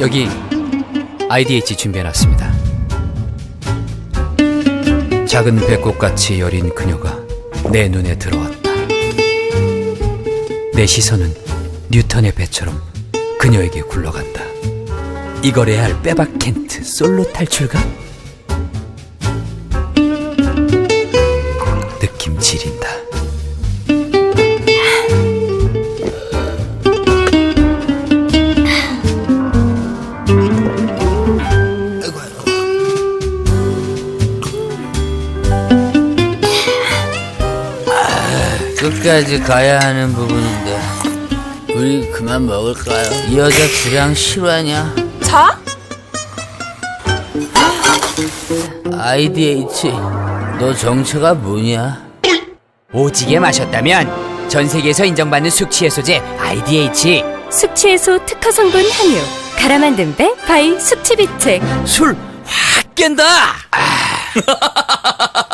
여기 IDH 준비해놨습니다. 작은 배꼽같이 여린 그녀가 내 눈에 들어왔다. 내 시선은 뉴턴의 배처럼 그녀에게 굴러간다. 이걸 해야 할 빼박 켄트 솔로 탈출가? 느낌 지린다. 끝까지 가야 하는 부분인데 우리 그만 먹을까요? 이 여자 주량 실화냐? 자? IDH 너 정체가 뭐냐? 오지게 마셨다면 전 세계에서 인정받는 숙취해소제 IDH 숙취해소 특허 성분 함유. 갈아 만든 배 바이 숙취비책. 술 확 깬다. 아.